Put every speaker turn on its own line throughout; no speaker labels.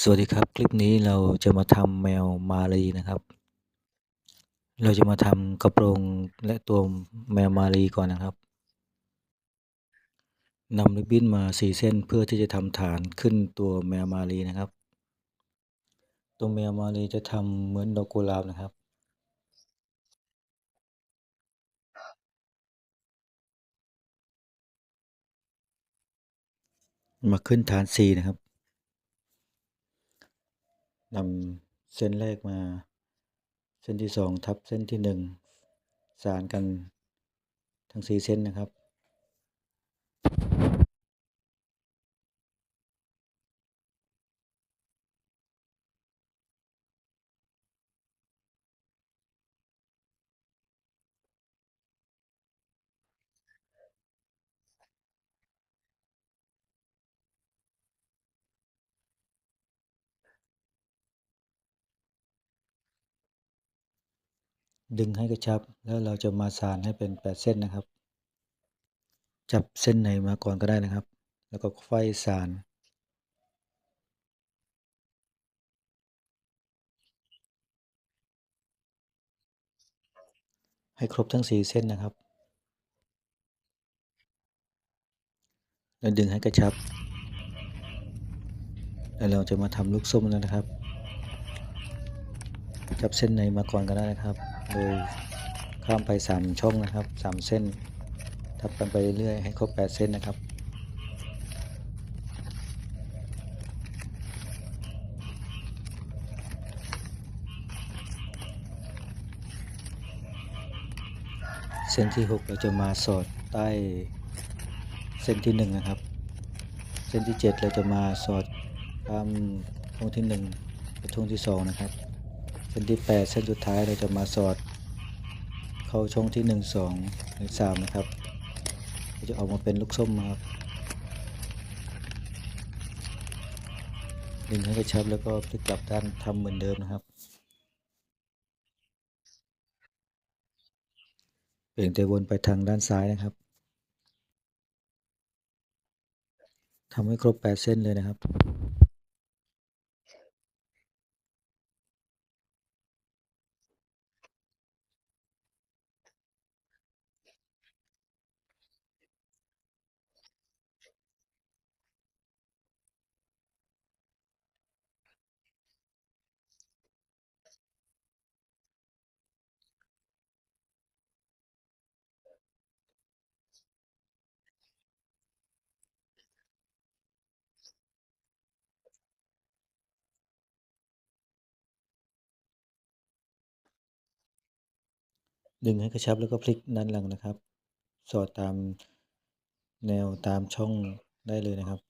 สวัสดีครับ คลิปนี้เราจะมาทำแมวมารีนะครับ เราจะมาทำกระโปรงและตัวแมวมารีก่อนนะครับนำริบบิ้นมาสี่เส้นเพื่อที่จะทำฐานขึ้นตัวแมวมารีนะครับ ตัวแมวมารีจะทำเหมือนดอกกุหลาบนะครับมาขึ้นฐานสี่นะครับ นำเส้นแรกมา เส้นที่สองทับเส้นที่หนึ่งสานกันทั้งสี่เส้นนะครับ ดึงให้กระชับ แล้วเราจะมาสานให้เป็นแปดเส้นนะครับ จับเส้นไหนมาก่อนก็ได้นะครับ แล้วก็ไฟสานให้ครบทั้งสี่เส้นนะครับ แล้วดึงให้กระชับ แล้วเราจะมาทำลูกส้มแล้วนะครับ จับเส้นในมาก่อนก็ได้นะครับ โดยข้ามไปสามช่องนะครับสามเส้น ทับกันไปเรื่อยๆให้ครบแปดเส้นนะครับเส้นที่ 6 เราจะมาสอดใต้เส้นที่ 1 นะครับ เส้นที่ 7 เราจะมาสอดตามช่องที่1กับช่องที่ 2 นะครับ เส้นที่ 8 เส้นสุดท้ายเราจะมาสอด เข้าช่องที่ 1 2หรือ3นะครับจะออกมาเป็นลูกส้มนะครับดึงให้กระชับแล้วก็พลิกกลับด้านทำเหมือนเดิมนะครับเปลี่ยนแต่วนไปทางด้านซ้ายนะครับทำให้ครบ 8 เส้นเลยนะครับ ดึงให้กระชับแล้วก็พลิกด้านหลังนะครับ สอดตามแนวตามช่องได้เลยนะครับ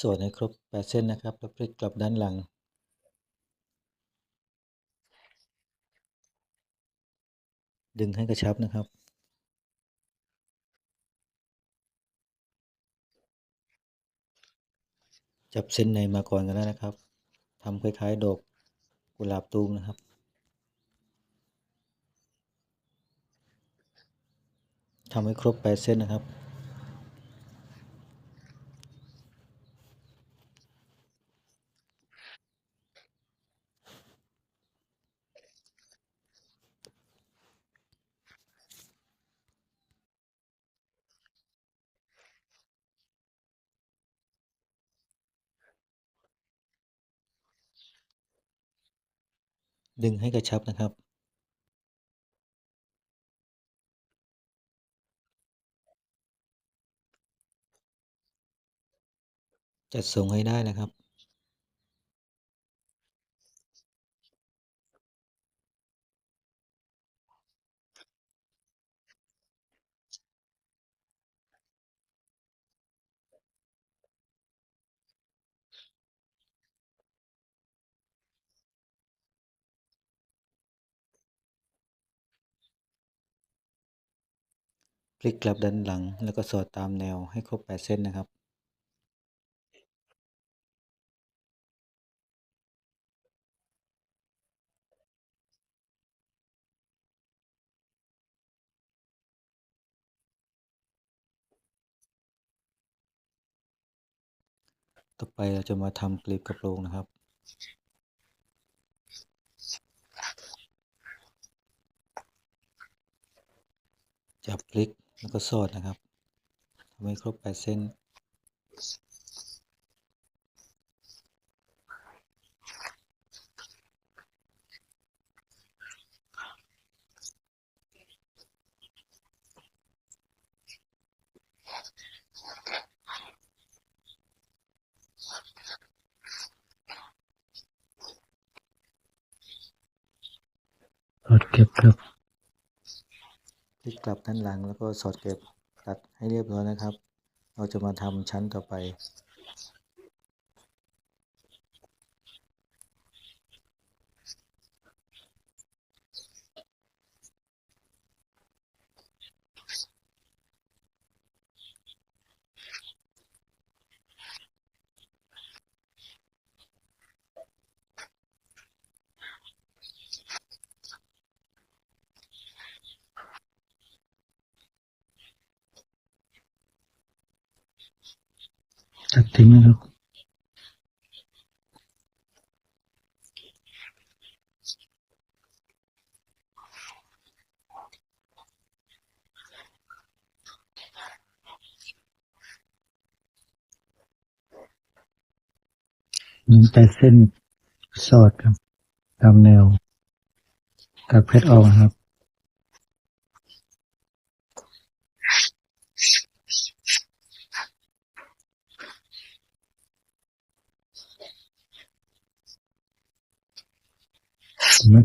สอดให้ครบ 8 เส้นนะครับ แล้วพลิกกลับด้านหลัง ดึงให้กระชับนะครับ จับเส้นในมาก่อนกันได้นะครับทำคล้ายๆดอกกุหลาบตูมนะครับทำให้ครบ8เส้นนะครับ ดึงให้กระชับนะครับ จัดทรงให้ได้นะครับ พลิกกลับด้านหลัง แล้วก็สอดตามแนวให้ครบ 8 เส้นนะครับ ต่อไปเราจะมาทำกลีบกระโปรงนะครับจับพลิก แล้วก็สอดนะครับทำให้ครบแปดเส้น
สอดเก็บครับ
พลิกกลับด้านหลังแล้วก็สอดเก็บตัดให้เรียบร้อยนะครับ เราจะมาทำชั้นต่อไป
ตัดทิ้งนะครับมีแต่เส้นสอดครับตามแนวตัดเพชรออกนะครับ ไม่